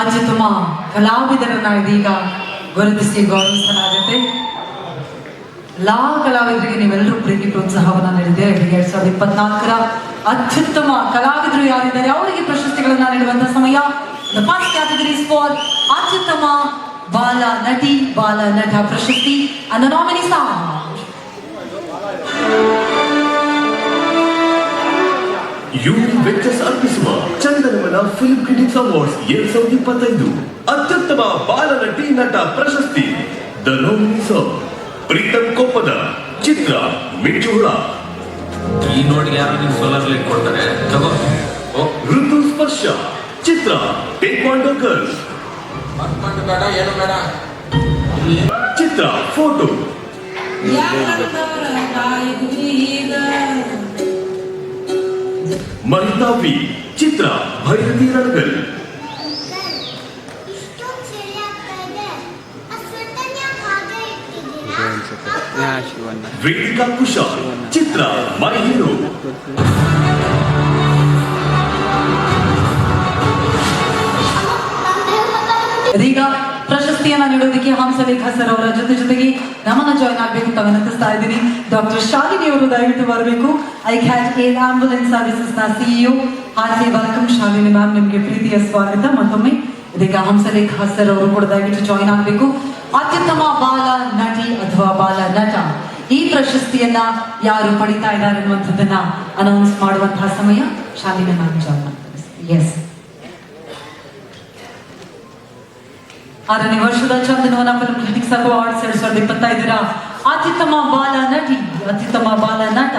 ಅತ್ಯುತ್ತಮ ಕಲಾವಿದರನ್ನ ಇದೀಗ ಗುರುತಿಸಿ ಗೌರವಿಸಲಾಗುತ್ತೆ. ಲಾ ಕಲಾವಿದರಿಗೆ ನೀವೆಲ್ಲರೂ ಪ್ರೀತಿ ಪ್ರೋತ್ಸಾಹವನ್ನು ನೀಡಿದೆ ಎರಡ್ ಸಾವಿರದ ಇಪ್ಪತ್ನಾಲ್ಕರ ಅತ್ಯುತ್ತಮ ಕಲಾವಿದರು ಯಾರಿದ್ದಾರೆ ಅವರಿಗೆ ಪ್ರಶಸ್ತಿಗಳನ್ನ ನೀಡುವಂತ ಸಮಯ. ಫಾರ್ ಅತ್ಯುತ್ತಮ ಬಾಲ ನಟಿ, ಬಾಲ ನಟ ಪ್ರಶಸ್ತಿ. ಅನ್ನ ನಾಮಿನಿ ಯೂನಿ ವೆಂಚರ್ಸ್ ಅರ್ಪಿಸುವ ಚಂದನವನ ಫಿಲ್ಮ್ ಕ್ರಿಟಿಕ್ಸ್ ಅವಾರ್ಡ್ಸ್ ಎರಡ್ ಸಾವಿರದ ಇಪ್ಪತ್ತೈದು. ಅತ್ಯುತ್ತಮ ಬಾಲನಟಿ ನಟ ಪ್ರಶಸ್ತಿ. ದ ಲೋನ್ಸ್ ಪ್ರೀತಮ್ ಕೊಪ್ಪದ ಚಿತ್ರ ಮಿಂಚುಹುಳ. ಈ ನೋಡಿ ಯಾರು ನಿಮ್ಮ ಸೋಲಾರ್ ಲೈಟ್ ಕೊಡ್ತಾರೆ? ತಗೋ. ಋತು ಸ್ಪರ್ಶ ಚಿತ್ರ ಟೇಕ್ವಾಂಡೋ ಗರ್ಲ್ಸ್ ಬೇಡ ಏನು ಬೇಡ. ಚಿತ್ರ ಫೋಟೋ ಹಾಗೆ ಇಟ್ಟಿದ್ದೀರಾ ಹಾ ಶಿವಣ್ಣ ವೇದಿಕಾ ಕುಶಾಲ್ ಚಿತ್ರ ಮೈ ಇದೀಗ ಪ್ರಶಸ್ತಿಯನ್ನ ನೀಡೋದಕ್ಕೆ ಹಂಸಲೇಖ ಸರ್ ಅವರ ಜೊತೆ ಜೊತೆಗೆ ನಮನ ಜಾಯ್ನ್ ಆಗ್ಬೇಕು ಅಂತ ವಿನಂತಿಸ್ತಾ ಇದ್ದೀನಿ. ಡಾಕ್ಟರ್ ಶಾಲಿನಿ ಅವರು ದಯವಿಟ್ಟು ಬರಬೇಕು. ICATT air ambulance ಸರ್ವಿಸಸ್ನ CEO hearty welcome Shalini ma'am ನಿಮ್ಗೆ ಪ್ರೀತಿಯ ಸ್ವಾಗತ. ಮತ್ತೊಮ್ಮೆ ಇದೀಗ ಹಂಸಲೇಖ ಸರ್ ಅವರು ಕೂಡ ದಯವಿಟ್ಟು ಜಾಯ್ನ್ ಆಗಬೇಕು. ಅತ್ಯುತ್ತಮ ಬಾಲ ನಟಿ ಅಥವಾ ಬಾಲ ನಟ. ಈ ಪ್ರಶಸ್ತಿಯನ್ನ ಯಾರು ಪಡಿತಾ ಇದ್ದಾರೆ ಅನ್ನುವಂಥದ್ದನ್ನ ಅನೌನ್ಸ್ ಮಾಡುವಂತಹ ಸಮಯ ಶಾಲಿನಿ ಮ್ಯಾಮ್ ಜಾಯ್ನ್ ಎಸ್ ಆರನೇ ವರ್ಷದ ಚಂದನವನ ಫಿಲ್ಮ್ ಕ್ರಿಟಿಕ್ಸ್ ಅವಾರ್ಡ್ಸ್ ಎರಡ್ ಸಾವಿರದ ಇಪ್ಪತ್ತೈದರ ಅತ್ಯುತ್ತಮ ಬಾಲ ನಟಿ ಅತ್ಯುತ್ತಮ ಬಾಲ ನಟ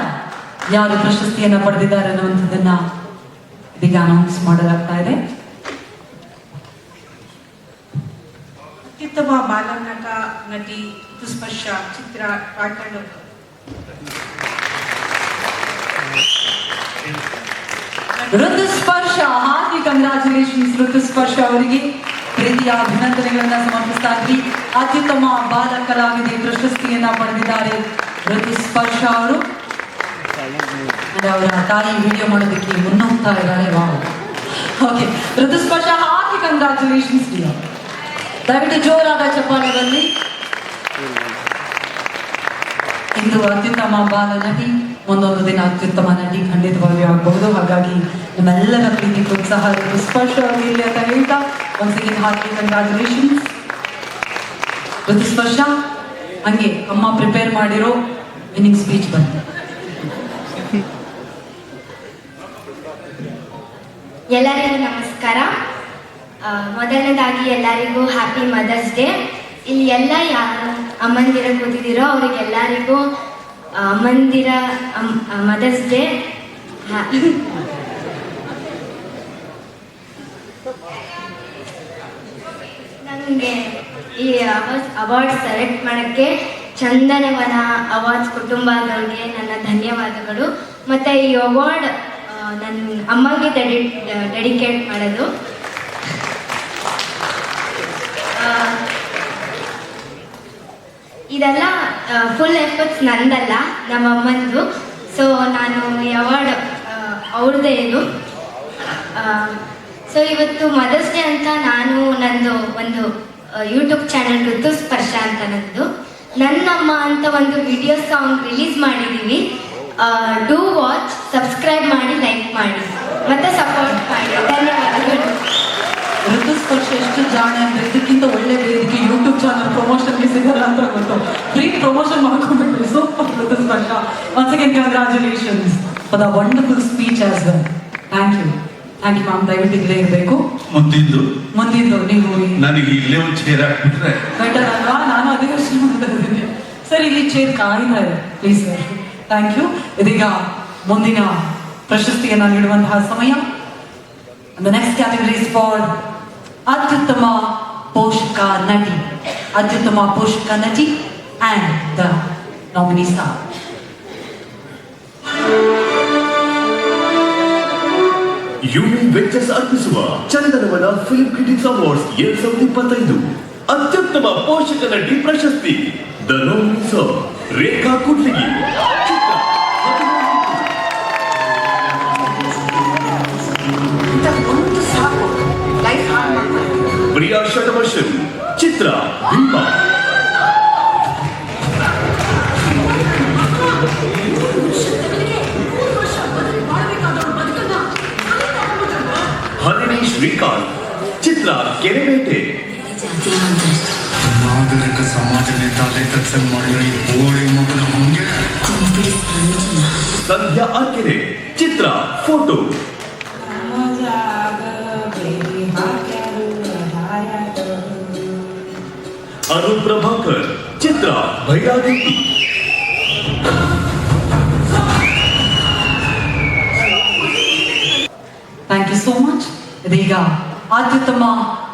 ಯಾರು ಪ್ರಶಸ್ತಿಯನ್ನ ಪಡೆದಿದ್ದಾರೆ ಅನ್ನುವಂಥದ್ದನ್ನ ಇದೀಗ ಅನೌನ್ಸ್ ಮಾಡಲಾಗ್ತಾ ಇದೆ. ಅತ್ಯುತ್ತಮ ಬಾಲ ನಟ ನಟಿ ಋತುಸ್ಪರ್ಶ ಚಿತ್ರ ಪಾಟಣ ಋತುಸ್ಪರ್ಶ ಹಾರ್ದಿ ಕಂಗ್ರಾಚುಲೇಷನ್ಸ್ ಋತುಸ್ಪರ್ಶ ಅವರಿಗೆ ಪ್ರೀತಿಯ ಅಭಿನಂದನೆಗಳನ್ನ ಸಮರ್ಪಿಸ್ತಾ ಇದ್ವಿ ಅತ್ಯುತ್ತಮ ಬಾಲ ಕಲಾವಿದೆ ಪ್ರಶಸ್ತಿಯನ್ನ ಪಡೆದಿದ್ದಾರೆ. ಋತುಸ್ಪರ್ಶ ಅವರು. ಅವರ ತಾಯಿ ವಿಡಿಯೋ ಮಾಡೋದಕ್ಕೆ ಮುನ್ನೋಗ್ತಾ ಇದ್ದಾರೆ. ಓಕೆ ಋತುಸ್ಪರ್ಶ ಹಾಕಿ ಕಂಗ್ರಾಚುಲೇಷನ್ಸ್ ದಯವಿಟ್ಟು ಜೋರಾದ ಚಪ್ಪಾಳೆಗಳಲ್ಲಿ ಇಂದು ಅತ್ಯುತ್ತಮ ಬಾಲ ನಟಿ ಒಂದೊಂದು ದಿನ ಅತ್ಯುತ್ತಮ ನಟಿ ಖಂಡಿತವಾಗಿ ಆಗಬಹುದು. ಹಾಗಾಗಿ ನಮ್ಮೆಲ್ಲರ ಪ್ರೀತಿ ಪ್ರೋತ್ಸಾಹ ಋತುಸ್ಪರ್ಶ ಅಂತ ಹೇಳ್ತಾ ಒಂದ್ಸಲ ಹಾಕಿ ಪ್ರತಿ ವರ್ಷ ಹಂಗೆ ಅಮ್ಮ ಪ್ರಿಪೇರ್ ಮಾಡಿರೋ ವಿನಿಂಗ್ ಸ್ಪೀಚ್ ಬಂತು ಎಲ್ಲರಿಗೂ ನಮಸ್ಕಾರ ಮೊದಲನೇದಾಗಿ ಎಲ್ಲರಿಗೂ ಹ್ಯಾಪಿ ಮದರ್ಸ್ ಡೇ ಇಲ್ಲಿ ಎಲ್ಲ ಯಾರು ಅಮ್ಮಂದಿರ ಕೂತಿದ್ದೀರೋ ಅವರಿಗೆಲ್ಲರಿಗೂ ಅಮ್ಮಂದಿರ ಮದರ್ಸ್ ಡೇ ನನಗೆ ಈ ಅವಾರ್ಡ್ ಸೆಲೆಕ್ಟ್ ಮಾಡೋಕ್ಕೆ ಚಂದನವನ ಅವಾರ್ಡ್ಸ್ ಕುಟುಂಬದವ್ರಿಗೆ ನನ್ನ ಧನ್ಯವಾದಗಳು. ಮತ್ತು ಈ ಅವಾರ್ಡ್ ನನ್ನ ಅಮ್ಮಗೆ ಡೆಡಿ ಡೆಡಿಕೇಟ್ ಮಾಡೋದು ಇದೆಲ್ಲ ಫುಲ್ ಎಫರ್ಟ್ಸ್ ನಂದಲ್ಲ, ನಮ್ಮ ಅಮ್ಮಂದು. ಸೊ ನಾನು ಈ ಅವಾರ್ಡ್ ಅವ್ರದ್ದೇ ಇದು ಸೊ ಇವತ್ತು ಮದರ್ಸ್ ಡೇ ಅಂತ ನಾನು ನಂದು ಒಂದು ಯೂಟ್ಯೂಬ್ ಚಾನಲ್ ಋತು ಸ್ಪರ್ಶ ಅಂತ ನಂದು. ನನ್ನಮ್ಮ ಅಂತ ಒಂದು ವಿಡಿಯೋ ಸಾಂಗ್ ರಿಲೀಸ್ ಮಾಡಿದ್ದೀವಿ ಡೂ ವಾಚ್ ಸಬ್ಸ್ಕ್ರೈಬ್ ಮಾಡಿ ಲೈಕ್ ಮಾಡಿ. ಮತ್ತೆ ಸಪೋರ್ಟ್ ಮಾಡಿ. ಧನ್ಯವಾದಗಳು. ಋತುಸ್ಪರ್ಶ ಎಷ್ಟು ಜಾಣ ಅಂದ್ರೆ ಇದಕ್ಕಿಂತ ಒಳ್ಳೆ ವೇದಿಕೆ ಯೂಟ್ಯೂಬ್ ಚಾನಲ್ ಪ್ರಮೋಷನ್ಗೆ ಸಿಗಲ್ಲ ಅಂತ ಗೊತ್ತು. ಫ್ರೀ ಪ್ರಮೋಷನ್ ಮಾಡ್ಕೊಂಡ್ಬಿಟ್ರಿ super ಋತುಸ್ಪರ್ಶ. Once again congratulations for the wonderful speech as well thank you thank ma'am ದಯವಿಟ್ಟು ಇಲ್ಲೇ ಇರಬೇಕು. ಮುಂದಿಂದು ಮುಂದಿದ್ದು ನೀವು ನನಗೆ ಇಲ್ಲೇ ಒಂದು ಚೇರ್ ಹಾಕ್ಬಿಟ್ರೆ. ಬೆಟರ್ ಅಲ್ವಾ? ನಾನು ಅದೇ ಯೋಚನೆ ಮಾಡ್ತಿದ್ದೀನಿ ಸರ್ ಇಲ್ಲಿ ಚೇರ್ ಕಾಯಿಲ್ಲ ಇದೆ. ಪ್ಲೀಸ್ ಸರ್ ಥ್ಯಾಂಕ್ ಯು ಇದೀಗ ಮುಂದಿನ ಪ್ರಶಸ್ತಿಯನ್ನ ನೀಡುವಂತಹ ಸಮಯ. ದ ನೆಕ್ಸ್ಟ್ ಕ್ಯಾಟಗರೀಸ್ ಫಾರ್ ಅತ್ಯುತ್ತಮ ಪೋಷಕ ನಟಿ. ಅತ್ಯುತ್ತಮ ಪೋಷಕ ನಟಿ and the nominee star uni ventures ಅರ್ಪಿಸುವ ಚಂದನವನ ಫಿಲ್ಮ್ ಕ್ರಿಟಿಕ್ಸ್ ಅವಾರ್ಡ್ಸ್ ಎರಡ್ ಸಾವಿರದ ಇಪ್ಪತ್ತೈದು. ಅತ್ಯುತ್ತಮ ಪೋಷಕ ನಟಿ ಪ್ರಶಸ್ತಿ ದ ನೋಮಿನೀಸ್ ರೇಖಾ ಹಾಳು ಪ್ರಿಯಾ ಶಟವರ್ಷನ್ ಚಿತ್ರ ಭೀಮಾ. ಹರಿಣಿ ಶ್ರೀಕಾಂತ್ ಚಿತ್ರ ಕೆರೆಬೇಟೆ ನಾಗರಿಕ ಸಮಾಜನೇ ತಲೆ ತಗ್ಸ ಮಾಡಿರೋ ಈ ಬೋಳಿ ಮಗನ ಹಂಗೆ ಸಂಧ್ಯಾ ಆರ್ಕೆರೆ ಚಿತ್ರ ಫೋಟೋ ಅನು ಪ್ರಭಾಕರ್ ಚಿತ್ರ ಭೈರಾದೇವಿ ಇದೀಗ ಅತ್ಯುತ್ತಮ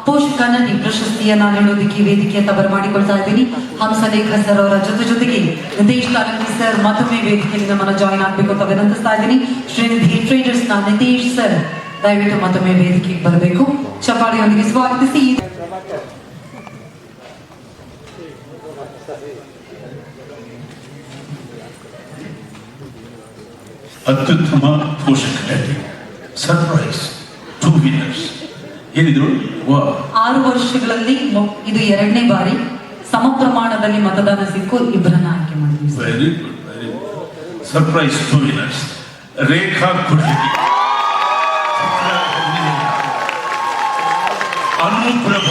ಪೋಷಕ ನಟಿ ಪ್ರಶಸ್ತಿಯನ್ನ ವೇದಿಕೆ ವೇದಿಕೆಯತ್ತ ಬರಮಾಡಿಕೊಳ್ತಾ ಇದ್ದೀನಿ. ಹಂಸಲೇಖ ಸರ್ ಅವರ ಜೊತೆ ಜೊತೆಗೆ ನಿತೇಶ್ ಕಾರಂಗಿ ಸರ್ ಮತ್ತೊಮ್ಮೆ ವೇದಿಕೆಯಲ್ಲಿ ನಮ್ಮನ್ನು ಜಾಯಿನ್ ಆಗಬೇಕು ಅಂತ ವಿನಂತಿಸ್ತಾ ಇದ್ದೀನಿ. ಶ್ರೀನಿಧಿ ಟ್ರೇಡರ್ಸ್ನ ನಿತೇಶ್ ಸರ್, ದಯವಿಟ್ಟು ಮತ್ತೊಮ್ಮೆ ವೇದಿಕೆಗೆ ಬರಬೇಕು. ಚಪಾಳಿಯೊಂದಿಗೆ ಸ್ವಾಗತಿಸಿ. ಅತ್ಯುತ್ತಮ ಪೋಷಕ ಸರ್ಪ್ರೈಸ್ ಟೂ ವಿನ್ನರ್ಸ್ ಏನಿದ್ರು ಆರು ವರ್ಷಗಳಲ್ಲಿ ಇದು ಎರಡನೇ ಬಾರಿ ಸಮ ಪ್ರಮಾಣದಲ್ಲಿ ಮತದಾನ ಸಿಕ್ಕು ಇಬ್ಬರನ್ನ ಆಯ್ಕೆ ಮಾಡಿದ್ವಿ. Very good very good surprise two winners Rekha Kudligi Anu Prabhakar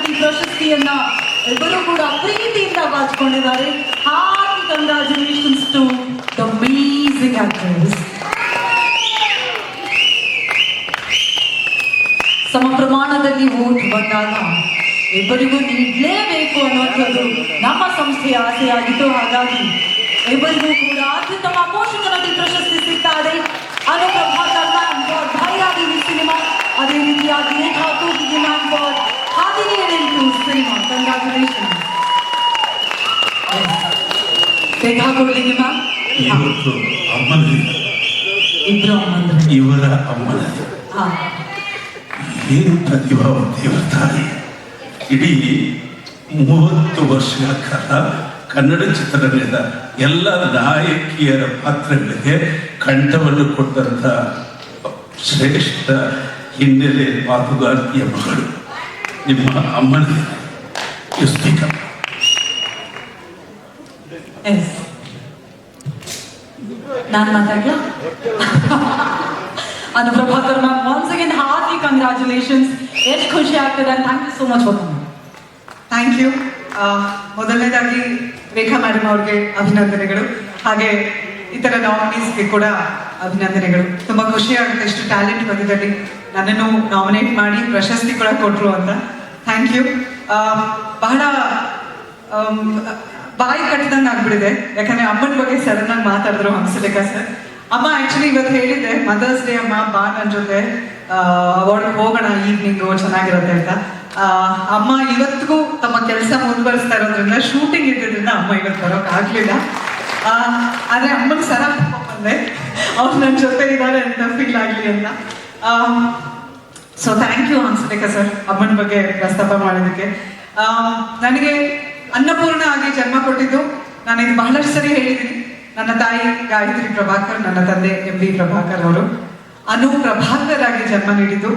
ಪೋಷಕ ನಟಿ ಪ್ರಶಸ್ತಿಯನ್ನ ಇಬ್ಬರು ಕೂಡ ಪ್ರೀತಿಯಿಂದ ಬಾಚಿಕೊಂಡಿದ್ದಾರೆ. Hearty congratulations to the amazing actors ಸಮ ಪ್ರಮಾಣದಲ್ಲಿ ವೋಟ್ ಬಂದಾಗ ಇಬ್ಬರಿಗೂ ನೀಡಲೇಬೇಕು ಅನ್ನುವಂಥದ್ದು ನಮ್ಮ ಸಂಸ್ಥೆಯ ಆಸೆಯಾಗಿತ್ತು. ಹಾಗಾಗಿ ಇಬ್ಬರಿಗೂ ಕೂಡ ಅತ್ಯುತ್ತಮ ಪೋಷಕ ನಟಿ ಪ್ರಶಸ್ತಿ ಸಿಗ್ತಾ ಇದೆ Anu Prabhakar ma'am for Bhairadevi cinema. ಅದೇ ರೀತಿಯಾಗಿ ರೇಖಾ ಕೂಟಿಗೆ ಮ್ಯಾಮ್ ಫಾರ್ ಇವತ್ತು ಅಮ್ಮನ ಇಬ್ರು ಅಮ್ಮಂದ್ರೆ ಇವರ ಅಮ್ಮನ ಹಾ ಏನು ಪ್ರತಿಭಾವಂತಿ ಇವರ ತಾಯಿ ಇಡೀ ಮೂವತ್ತು ವರ್ಷಗಳ ಕಾಲ ಕನ್ನಡ ಚಿತ್ರರಂಗದ ಎಲ್ಲ ನಾಯಕಿಯರ ಪಾತ್ರಗಳಿಗೆ ಕಂಠವನ್ನು ಕೊಟ್ಟಂತ ಶ್ರೇಷ್ಠ ಹಿನ್ನೆಲೆ ಮಾತುಗಾರ್ತಿಯ ಮಗಳು. ನಿಮ್ಮ ಅಮ್ಮನ ಸ್ಪೀಕರ್ ನಾನು ಮಾತಾಡ್ಲಾ? Anu Prabhakar ma'am once again heartly congratulations ಎಷ್ಟು ಖುಷಿ ಆಗ್ತದೆ thank you so much for thank you ಮೊದಲನೇದಾಗಿ ರೇಖಾ ಮೇಡಮ್ ಅವ್ರಿಗೆ ಅಭಿನಂದನೆಗಳು. ಹಾಗೆ ಇತರ ನಾಮಿನೀಸ್ಗೆ ಕೂಡ ಅಭಿನಂದನೆಗಳು. ತುಂಬಾ ಖುಷಿ ಆಗುತ್ತೆ. ಎಷ್ಟು ಟ್ಯಾಲೆಂಟ್ ಬಂದಿದ್ದಲ್ಲಿ ನನ್ನನ್ನು ನಾಮಿನೇಟ್ ಮಾಡಿ ಪ್ರಶಸ್ತಿ ಕೂಡ ಕೊಟ್ರು ಅಂತ. ಥ್ಯಾಂಕ್ ಯು ಬಹಳ ಬಾಯಿ ಕಟ್ಟಿದಂಗೆ ಆಗ್ಬಿಡಿದೆ ಯಾಕಂದ್ರೆ ಅಮ್ಮನ ಬಗ್ಗೆ ಸಡನ್ ಆಗಿ ಮಾತಾಡಿದ್ರು ಹಂಸಲೇಖ ಸರ್. ಅಮ್ಮ ಆಕ್ಚುಲಿ ಇವತ್ತು ಹೇಳಿದ್ದೆ ಮದರ್ಸ್ ಡೇ ಅಮ್ಮ, ಬಾ ನನ್ನ ಜೊತೆ. ಅವಾರ್ಡ್ ಹೋಗೋಣ ಈವ್ನಿಂಗು ಚೆನ್ನಾಗಿರುತ್ತೆ ಅಂತ. ಅಮ್ಮ ಇವತ್ತಿಗೂ ತಮ್ಮ ಕೆಲಸ ಮುಂದುವರಿಸ್ತಾ ಇರೋದ್ರಿಂದ ಶೂಟಿಂಗ್ ಇದ್ದಿದ್ರಿಂದ ಅಮ್ಮ ಇವತ್ತು ಬರೋಕೆ ಆಗ್ಲಿಲ್ಲ. ಆದರೆ ಅಮ್ಮನ ಸರ ಬಂದೆ. ಅವ್ರು ನನ್ನ ಜೊತೆ ಇದ್ದಾರೆ ಅಂತ ಫೀಲ್ ಆಗಲಿ ಅಂತ. So thank you Hamsalekha sir ಅಮ್ಮನ ಬಗ್ಗೆ ಪ್ರಸ್ತಾಪ ಮಾಡೋದಕ್ಕೆ ಆ, ನನಗೆ ಅನ್ನಪೂರ್ಣ ಆಗಿ ಜನ್ಮ ಕೊಟ್ಟಿದ್ದು. ನಾನು ಇದು ಬಹಳಷ್ಟು ಸರಿ ಹೇಳಿದ್ದೀನಿ. ನನ್ನ ತಾಯಿ ಗಾಯತ್ರಿ ಪ್ರಭಾಕರ್ ನನ್ನ ತಂದೆ ಎಂ ಪ್ರಭಾಕರ್ ಅವರು. ಅನು ಪ್ರಭಾಕರ್ ಆಗಿ ಜನ್ಮ ನೀಡಿದ್ದು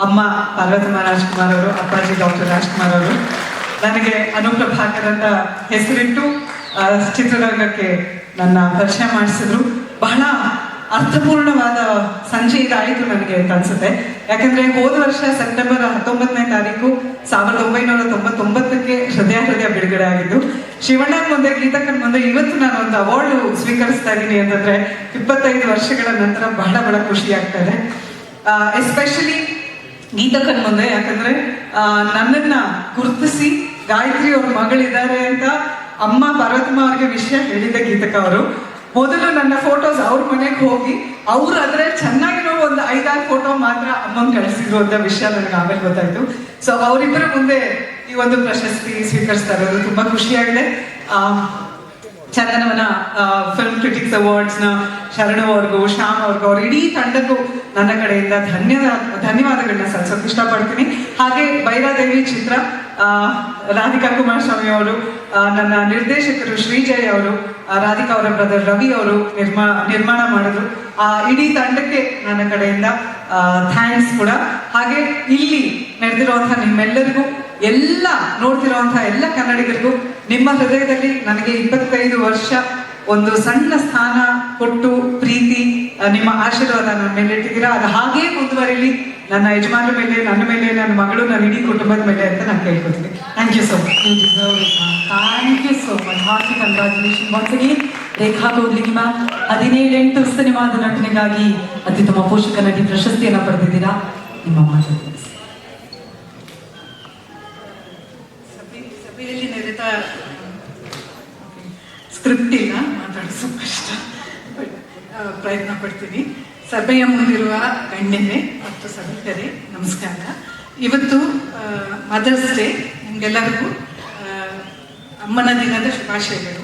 ಅಮ್ಮ ಪಾರ್ವತಮ್ಮ ರಾಜ್ಕುಮಾರ್ ಅವರು ಅಪ್ಪಾಜಿ ಡಾಕ್ಟರ್ ರಾಜ್ಕುಮಾರ್ ಅವರು. ನನಗೆ ಅನು ಪ್ರಭಾಕರ್ ಅಂತ ಹೆಸರಿಟ್ಟು ಚಿತ್ರರಂಗಕ್ಕೆ ನನ್ನ ಪರಿಚಯ ಮಾಡಿಸಿದ್ರು. ಬಹಳ ಅರ್ಥಪೂರ್ಣವಾದ ಸಂಜೆ ಇದಾಯಿತು ನನಗೆ ಅಂತ ಅನ್ಸುತ್ತೆ. ಯಾಕಂದ್ರೆ ಹೋದ ವರ್ಷ ಸೆಪ್ಟೆಂಬರ್ ಹತ್ತೊಂಬತ್ತನೇ ತಾರೀಕು ಸಾವಿರದ ಒಂಬೈನೂರ ತೊಂಬತ್ತೊಂಬತ್ತಕ್ಕೆ ಹೃದಯ ಹೃದಯ ಬಿಡುಗಡೆ ಆಗಿದ್ದು, ಶಿವಣ್ಣನ ಮುಂದೆ, ಗೀತಕ್ಕನ್ ಮುಂದೆ ಇವತ್ತು ನಾನು ಒಂದು ಅವಾರ್ಡ್ ಸ್ವೀಕರಿಸ್ತಾ ಇದ್ದೀನಿ ಅಂತಂದ್ರೆ ಇಪ್ಪತ್ತೈದು ವರ್ಷಗಳ ನಂತರ ಬಹಳ ಬಹಳ ಖುಷಿ ಆಗ್ತಾ ಇದೆ ಎಸ್ಪೆಷಲಿ ಗೀತಕ್ಕನ್ ಮುಂದೆ, ಯಾಕಂದ್ರೆ ನನ್ನನ್ನ ಗುರುತಿಸಿ ಗಾಯತ್ರಿ ಅವ್ರ ಮಗಳಿದ್ದಾರೆ ಅಂತ ಅಮ್ಮ ಪಾರ್ವತಮ್ಮ ಅವ್ರಿಗೆ ವಿಷಯ ಹೇಳಿದ್ದೆ ಗೀತಕ್ಕ ಅವರು. ಮೊದಲು ನನ್ನ ಫೋಟೋಸ್ ಅವ್ರ ಮನೆಗೆ ಹೋಗಿ ಅವ್ರು ಅದ್ರ ಚೆನ್ನಾಗಿರೋ ಒಂದು ಐದಾರು ಫೋಟೋ ಮಾತ್ರ ಅಮ್ಮಂಗೆ ಕಳಿಸಿದ್ರು ಅಂತ ವಿಷಯ ನನಗೆ ಆಮೇಲೆ ಗೊತ್ತಾಯ್ತು. ಸೊ ಅವರಿಬ್ಬರ ಮುಂದೆ ಈ ಒಂದು ಪ್ರಶಸ್ತಿ ಸ್ವೀಕರಿಸ್ತಾ ಇರೋದು ತುಂಬಾ ಖುಷಿಯಾಗಿದೆ. ಆ, ಚಂದನವನ ಫಿಲ್ಮ್ ಕ್ರಿಟಿಕ್ಸ್ ಅವಾರ್ಡ್ಸ್ನ ಶರಣು ಅವ್ರಿಗೂ ಶ್ಯಾಮ್ ಅವ್ರಿಗೂ ಅವ್ರ ಇಡೀ ತಂಡಕ್ಕೂ ನನ್ನ ಕಡೆಯಿಂದ ಧನ್ಯವಾದ ಧನ್ಯವಾದಗಳನ್ನ ಸಲ್ಲಿಸೋಕೆ ಇಷ್ಟಪಡ್ತೀನಿ. ಹಾಗೆ ಬೈರಾದೇವಿ ಚಿತ್ರ ರಾಧಿಕಾ ಕುಮಾರಸ್ವಾಮಿ ಅವರು ನನ್ನ ನಿರ್ದೇಶಕರು ಶ್ರೀಜಯ್ ಅವರು ರಾಧಿಕಾ ಅವರ ಬ್ರದರ್ ರವಿ ಅವರು ನಿರ್ಮಾ, ನಿರ್ಮಾಣ ಮಾಡಿದ್ರು. ಆ, ಇಡೀ ತಂಡಕ್ಕೆ ನನ್ನ ಕಡೆಯಿಂದ ಥ್ಯಾಂಕ್ಸ್ ಕೂಡ. ಹಾಗೆ ಇಲ್ಲಿ ನಡೆದಿರುವಂತಹ ನಿಮ್ಮೆಲ್ಲರಿಗೂ, ಎಲ್ಲ ನೋಡ್ತಿರುವಂತಹ ಎಲ್ಲ ಕನ್ನಡಿಗರಿಗೂ, ನಿಮ್ಮ ಹೃದಯದಲ್ಲಿ ನನಗೆ ಇಪ್ಪತ್ತೈದು ವರ್ಷ ಒಂದು ಸಣ್ಣ ಸ್ಥಾನ ಕೊಟ್ಟು ಪ್ರೀತಿ ನಿಮ್ಮ ಆಶೀರ್ವಾದ ನನ್ನ ಮೇಲೆ ಇಟ್ಟಿದ್ದೀರಾ? ಅದು ಹಾಗೇ ಮುಂದುವರಿಲಿ. ನನ್ನ ಯಜಮಾನರ ಮೇಲೆ, ನನ್ನ ಮೇಲೆ, ನನ್ನ ಮಗಳು, ನನ್ನ ಇಡೀ ಕುಟುಂಬದ ಮೇಲೆ ಅಂತ ನಾನು ಕೇಳ್ಕೊತೀನಿ thank you so much you you so much. Hearty congratulations once again. Rekha Kudligi ma'am ಹದಿನೇಳೆಂಟು ಸಿನಿಮಾದ ನಟನೆಗಾಗಿ ಅತ್ಯುತ್ತಮ ಪೋಷಕ ನಟಿ ಪ್ರಶಸ್ತಿಯನ್ನು ಪಡೆದಿದ್ದೀರಾ? ನಿಮ್ಮ ಮಾತು ಪ್ರಯತ್ನ ಪಡ್ತೀನಿ. ಸಭೆಯ ಮುಂದಿರುವ ಗಣ್ಯರೇ ಮತ್ತು ಸದಸ್ಯರೇ ನಮಸ್ಕಾರ. ಇವತ್ತು ಮದರ್ಸ್ ಡೇ ನಿಮಗೆಲ್ಲರಿಗೂ ಅಮ್ಮನ ದಿನದ ಶುಭಾಶಯಗಳು.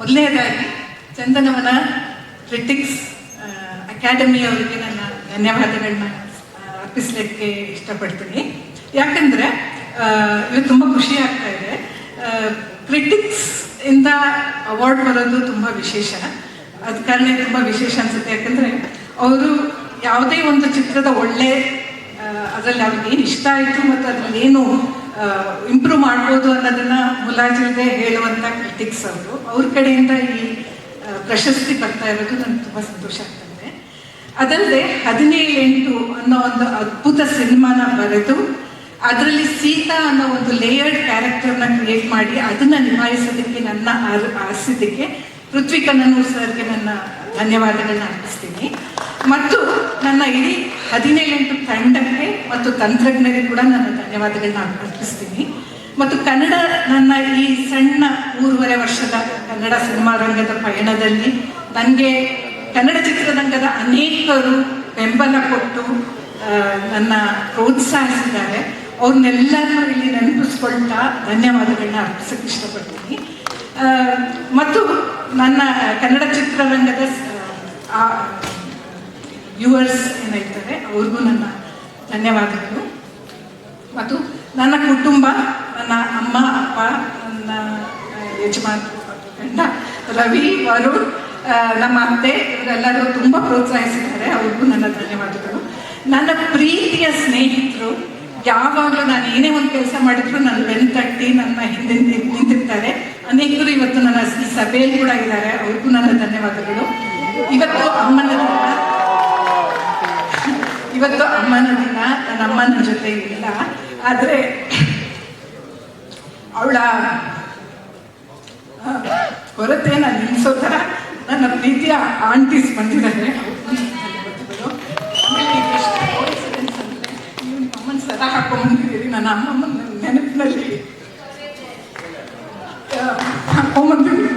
ಮೊದಲನೇದಾಗಿ, ಚಂದನವನ ಕ್ರಿಟಿಕ್ಸ್ ಅಕಾಡೆಮಿ ಅವರಿಗೆ ನನ್ನ ಧನ್ಯವಾದಗಳನ್ನ ಅರ್ಪಿಸ್ಲಿಕ್ಕೆ ಇಷ್ಟಪಡ್ತೀನಿ. ಯಾಕಂದ್ರೆ ಇವತ್ತು ತುಂಬ ಖುಷಿ ಆಗ್ತಾ ಇದೆ. ಕ್ರಿಟಿಕ್ಸ್ ಇಂದ ಅವಾರ್ಡ್ ಬರೋದು ತುಂಬ ವಿಶೇಷ. ಅದ ಕಾರಣ ತುಂಬ ವಿಶೇಷ ಅನ್ಸುತ್ತೆ. ಯಾಕಂದ್ರೆ ಅವರು ಯಾವುದೇ ಒಂದು ಚಿತ್ರದ ಒಳ್ಳೆ ಅದರಲ್ಲಿ ಅವ್ರಿಗೆ ಏನು ಇಷ್ಟ ಆಯಿತು ಮತ್ತು ಅದ್ರಲ್ಲಿ ಏನು ಇಂಪ್ರೂವ್ ಮಾಡ್ಬೋದು ಅನ್ನೋದನ್ನ ಮುಲಾಜಿಲ್ಲದೆ ಹೇಳುವಂಥ ಕ್ರಿಟಿಕ್ಸ್ ಅವರು. ಅವ್ರ ಕಡೆಯಿಂದ ಈ ಪ್ರಶಸ್ತಿ ಬರ್ತಾ ಇರೋದು ನನಗೆ ತುಂಬ ಸಂತೋಷ ಆಗ್ತದೆ. ಅದಲ್ಲದೆ ಹದಿನೇಳು ಎಂಟು ಅನ್ನೋ ಒಂದು ಅದ್ಭುತ ಸಿನಿಮಾನ ಬರೆದು ಅದರಲ್ಲಿ ಸೀತಾ ಅನ್ನೋ ಒಂದು ಲೇಯರ್ಡ್ ಕ್ಯಾರೆಕ್ಟರ್ನ ಕ್ರಿಯೇಟ್ ಮಾಡಿ ಅದನ್ನ ನಿಭಾಯಿಸೋದಕ್ಕೆ ನನ್ನ ಆರ್- ಆರಿಸಿದ್ದಕ್ಕೆ ಪೃಥ್ವಿ ಕನ್ನನೂರ್ ಸರ್ಗೆ ನನ್ನ ಧನ್ಯವಾದಗಳನ್ನ ಅರ್ಪಿಸ್ತೀನಿ. ಮತ್ತು ನನ್ನ ಇಡೀ ಹದಿನೇಳೆಂಟು ತಂಡಕ್ಕೆ ಮತ್ತು ತಂತ್ರಜ್ಞರಿಗೆ ಕೂಡ ನನ್ನ ಧನ್ಯವಾದಗಳನ್ನ ಅರ್ಪಿಸ್ತೀನಿ. ಮತ್ತು ಕನ್ನಡ ನನ್ನ ಈ ಸಣ್ಣ ಮೂರುವರೆ ವರ್ಷದ ಕನ್ನಡ ಸಿನಿಮಾ ರಂಗದ ಪಯಣದಲ್ಲಿ ನನಗೆ ಕನ್ನಡ ಚಿತ್ರರಂಗದ ಅನೇಕರು ಬೆಂಬಲ ಕೊಟ್ಟು ನನ್ನ ಪ್ರೋತ್ಸಾಹಿಸಿದ್ದಾರೆ. ಅವ್ರನ್ನೆಲ್ಲರನ್ನೂ ಇಲ್ಲಿ ನೆನಪಿಸ್ಕೊಳ್ತಾ ಧನ್ಯವಾದಗಳನ್ನ ಅರ್ಪಿಸಕ್ಕೆ ಇಷ್ಟಪಡ್ತೀನಿ. ಮತ್ತು ನನ್ನ ಕನ್ನಡ ಚಿತ್ರರಂಗದ ವ್ಯೂವರ್ಸ್ ಏನಿರ್ತಾರೆ, ಅವ್ರಿಗೂ ನನ್ನ ಧನ್ಯವಾದಗಳು. ಮತ್ತು ನನ್ನ ಕುಟುಂಬ, ನನ್ನ ಅಮ್ಮ, ಅಪ್ಪ, ನನ್ನ ಯಜಮಾನ, ಗಂಡ, ರವಿ, ವರುಣ್ ನಮ್ಮ ಅತ್ತೆ, ಇವರೆಲ್ಲರೂ ತುಂಬ ಪ್ರೋತ್ಸಾಹಿಸಿದ್ದಾರೆ. ಅವ್ರಿಗೂ ನನ್ನ ಧನ್ಯವಾದಗಳು. ನನ್ನ ಪ್ರೀತಿಯ ಸ್ನೇಹಿತರು ಯಾವಾಗಲೂ ನಾನು ಏನೇ ಒಂದು ಕೆಲಸ ಮಾಡಿದ್ರು ನನ್ನ ಬೆನ್ ತಟ್ಟಿ ನನ್ನ ಹಿಂದೆ ನಿಂತ್- ನಿಂತಿರ್ತಾರೆ. ಅನೇಕರು ಇವತ್ತು ನನ್ನ ಸಭೆಯಲ್ಲಿ ಕೂಡ ಇದ್ದಾರೆ. ಅವ್ರಿಗೂ ನನ್ನ ಧನ್ಯವಾದಗಳು. ಇವತ್ತು ಅಮ್ಮನ ದಿನ. ಇವತ್ತು ಅಮ್ಮನ ದಿನ. ನನ್ನ ಅಮ್ಮನ ಜೊತೆ ಇಲ್ಲ. ಆದರೆ ಅವಳ ಕೊರತೆನ ನಿಲ್ಲಿಸೋ ಥರ ನನ್ನ ಪ್ರೀತಿಯ ಆಂಟೀಸ್ ಬಂದಿದ್ದಾರೆ ಆಮೇಲೆ ಈಗ ಎಷ್ಟು coincidence ಅಂದ್ರೆ, ನೀವು ನಿಮ್ಮ ಅಮ್ಮನ ಸರ ಹಾಕೊಂಡ್ಬಂದಿದ್ದೀರಿ ನನ್ನ ಅಮ್ಮಮ್ಮನ ನೆನಪಿನಲ್ಲಿ ಆ, ಹಾಕೊಂಡ್ಬಂದಿದ್ದೀರಿ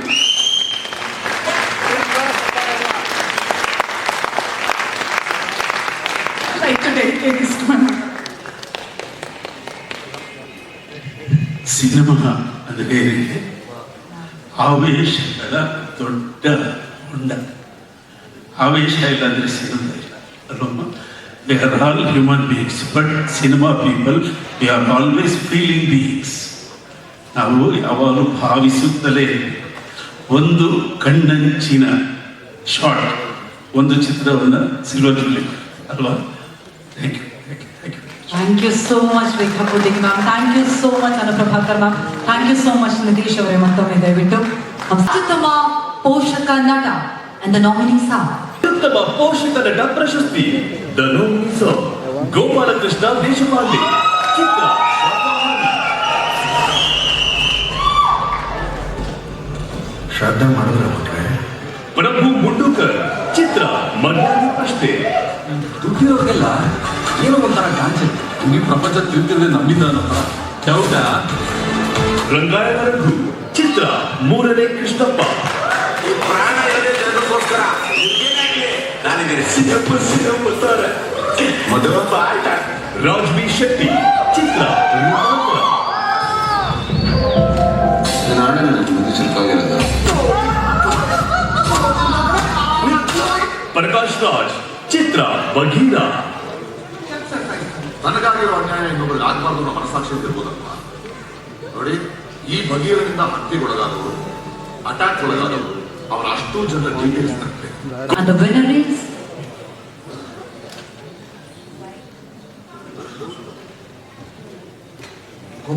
like to dedicate this to my mother. Cinema ಅಂದರೆ ಆವೇಶಗಳ ದೊಡ್ಡ ಹೊಂಡ ಆವೇಶ ಇಲ್ಲ ಅಂದರೆ ಸಿನಿಮಾ ಇಲ್ಲ ಅಲ್ವಮ್ಮ we are all human beings but cinema people we are always feeling beings ನಾವು ಯಾವಾಗಲೂ ಭಾವಿಸುತ್ತಲೇ ಒಂದು ಕಣ್ಣಂಚಿನ ಶಾರ್ಟ್ ಒಂದು ಚಿತ್ರವನ್ನು ಸಿಲ್ವರ್ ಅಲ್ವಾ? Thank you thank you so much Rekha ಪೂಜೆಗೆ ma'am thank you so much Anu Prabhakar ma'am thank you so much Nitish ಅವರೇ ಮತ್ತೊಮ್ಮೆ ದಯವಿಟ್ಟು. ಅತ್ಯುತ್ತಮ ಪೋಷಕ ನಟ ಅಂಡ್ ದ ನಾಮಿನಿ ಆರ್ ಅತ್ಯುತ್ತಮ ಪೋಷಕ ನಟ ಪ್ರಶಸ್ತಿ ಧನು ಗೋಪಾಲಕೃಷ್ಣ ದೇಶಪಾಂಡೆ ಚಿತ್ರ ಶ್ರದ್ಧಾ ಮಾಡಿದ್ರೆ ಪ್ರಭು ಮುಂಡೂಕರ್ ಚಿತ್ರ ಮರ್ಯಾದೆ ಪ್ರಶ್ನೆ. ದುಡ್ಡಿರೋರಿಗೆಲ್ಲ ಏನೋ ಒಂಥರ ಕಾನ್ಸೆಪ್ಟ್ ಇಡೀ ಪ್ರಪಂಚ ತಿಳ್ತಿದ್ರೆ ನಮ್ಮಿಂದ ಹೌದಾ ರಂಗಾಯಣ ರಘು ಚಿತ್ರ ಮೂರನೇ ಕೃಷ್ಣಪ್ಪ. ಪ್ರಾಣ ಸಿಎಂ ಸಿಎಂ ಬರ್ತಾರೆ ಮದುವೆ ಆಯ್ತ ರಾಜ್ ಬಿ ಶೆಟ್ಟಿ ಚಿತ್ರ ನಾಳೆ ಪ್ರಕಾಶ್ ರಾಜ್ ಚಿತ್ರ ಬಗೀರ ನನಗಾಗಿರೋ ಅನ್ಯಾಯ ಇನ್ನೊಬ್ಬರಿಗೆ ಆಗಬಾರ್ದು ಅನ್ನೋ ಮನಸ್ಸಾಕ್ಷಿ ನೋಡಿ ಈ ಬಗೀರನಿಂದ ಹತ್ಯೆಗೊಳಗಾದವರು ಅಟ್ಯಾಕ್ ಒಳಗಾದವರು ಅವರ ಅಷ್ಟು ಜನ ಡೀಟೇಲ್ಸ್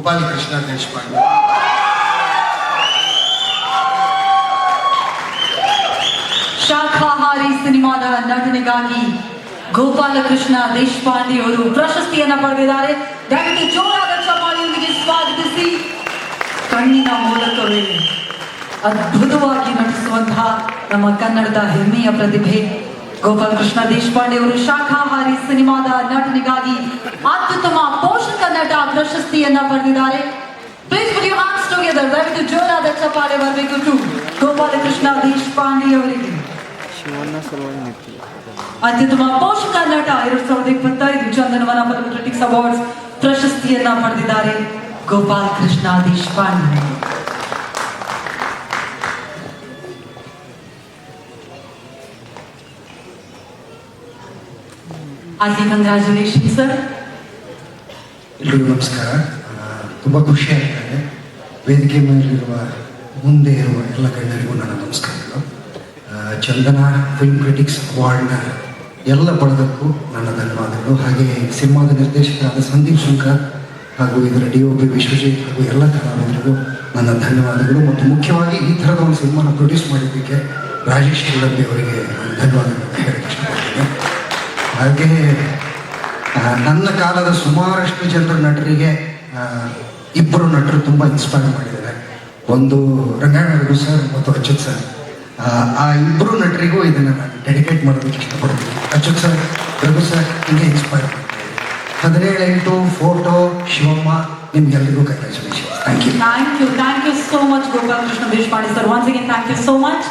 Is ಗೋಪಾಲಕೃಷ್ಣ ದೇಶಪಾಂಡೆ ಶಾಖಾಹಾರಿ ಸಿನಿಮಾದ ನಟನೆಗಾಗಿ ಗೋಪಾಲಕೃಷ್ಣ ದೇಶಪಾಂಡೆ ಅವರು ಪ್ರಶಸ್ತಿಯನ್ನ ಪಡೆದಿದ್ದಾರೆ. ದಯವಿಟ್ಟು ಜೋರಾದ ಚಪ್ಪಾಳೆಯೊಂದಿಗೆ ಸ್ವಾಗತಿಸಿ. ಕಣ್ಣಿನ ಮೂಲಕವೇ ಅದ್ಭುತವಾಗಿ ನಟಿಸುವಂತಹ ನಮ್ಮ ಕನ್ನಡದ ಹೆಮ್ಮೆಯ ಪ್ರತಿಭೆ ಗೋಪಾಲಕೃಷ್ಣ ದೇಶಪಾಂಡೆ ಅವರು ಶಾಖಾಹಾರಿ ಸಿನಿಮಾದ ನಟನೆಗಾಗಿ ಅತ್ಯುತ್ತಮ ಪೋಷಕ ನಟ ಪ್ರಶಸ್ತಿಯನ್ನ ಪಡೆದಿದ್ದಾರೆ Please put your hands together. ದಯವಿಟ್ಟು ಜೋರಾದ ಚಪ್ಪಾಳೆ ಬರಬೇಕು ಟು ಗೋಪಾಲಕೃಷ್ಣ ದೇಶಪಾಂಡೆ ಅವರಿಗೆ ಅತ್ಯುತ್ತಮ ಪೋಷಕ ನಟ ಎರಡ್ ಸಾವಿರದ ಇಪ್ಪತ್ತೈದು ಚಂದನವನ ಫಿಲ್ಮ್ ಕ್ರಿಟಿಕ್ಸ್ ಅವಾರ್ಡ್ಸ್ ಪ್ರಶಸ್ತಿಯನ್ನ ಪಡೆದಿದ್ದಾರೆ ಗೋಪಾಲ್ ಕೃಷ್ಣ ದೇಶಪಾಂಡೆ ಆಗಿ ಕಂಗ್ರ್ಯಾಚುಲೇಷನ್ ಸರ್ ಎಲ್ರಿಗೂ ನಮಸ್ಕಾರ. ತುಂಬ ಖುಷಿ ಇದೆ ವೇದಿಕೆ ಮೇಲಿರುವ ಮುಂದೆ ಇರುವ ಎಲ್ಲ ಗಣ್ಯರಿಗೂ ನನ್ನ ನಮಸ್ಕಾರಗಳು. ಚಂದನ ಫಿಲ್ಮ್ ಕ್ರಿಟಿಕ್ಸ್ ಅವಾರ್ಡ್ನ ಎಲ್ಲ ಪಡೆದಕ್ಕೂ ನನ್ನ ಧನ್ಯವಾದಗಳು. ಹಾಗೆ ಸಿನಿಮಾದ ನಿರ್ದೇಶಕರಾದ ಸಂದೀಪ್ ಶಂಕರ್ ಹಾಗೂ ಇದರ ಡಿ ಒ ಬಿ ವಿಶ್ವಜಿತ್ ಹಾಗೂ ಎಲ್ಲ ಕಲಾವಿದರಿಗೂ ನನ್ನ ಧನ್ಯವಾದಗಳು. ಮತ್ತು ಮುಖ್ಯವಾಗಿ ಈ ಥರದ ಒಂದು ಸಿನಿಮಾನ ಪ್ರೊಡ್ಯೂಸ್ ಮಾಡಿದ್ದಕ್ಕೆ ರಾಜೇಶ್ ಅವರಿಗೆ ಧನ್ಯವಾದಗಳು ಹೇಳಕ್ಕೆ ಇಷ್ಟಪಡ್ತೀನಿ. ಹಾಗೆ ಆ, ನನ್ನ ಕಾಲದ ಸುಮಾರಷ್ಟು ಜನರ ನಟರಿಗೆ ಇಬ್ಬರು ನಟರು ತುಂಬ ಇನ್ಸ್ಪೈರ್ ಮಾಡಿದ್ದಾರೆ. ಒಂದು ರಂಗಾಯಣ ರಘು ಸರ್ ಮತ್ತು ಅಚ್ಯುತ್ ಸರ್. ಆ, ಇಬ್ಬರು ನಟರಿಗೂ ಇದನ್ನು ನಾನು ಡೆಡಿಕೇಟ್ ಮಾಡೋದಕ್ಕೆ ಇಷ್ಟಪಡ್ತೀನಿ. ಅಚ್ಯುತ್ ಸರ್ ರಘು ಸರ್ ಹಿಂಗೆ ಇನ್ಸ್ಪೈರ್ ಹದಿನೇಳೆಂಟು ಹದಿನೇಳು ಎಂಟು ಫೋಟೋ ಶಿವಮ್ಮ ನಿಮ್ಗೆಲ್ಲರಿಗೂ congratulation thank you thank you thank you so much Gopalakrishna Krishna sir. Once again thank you so much.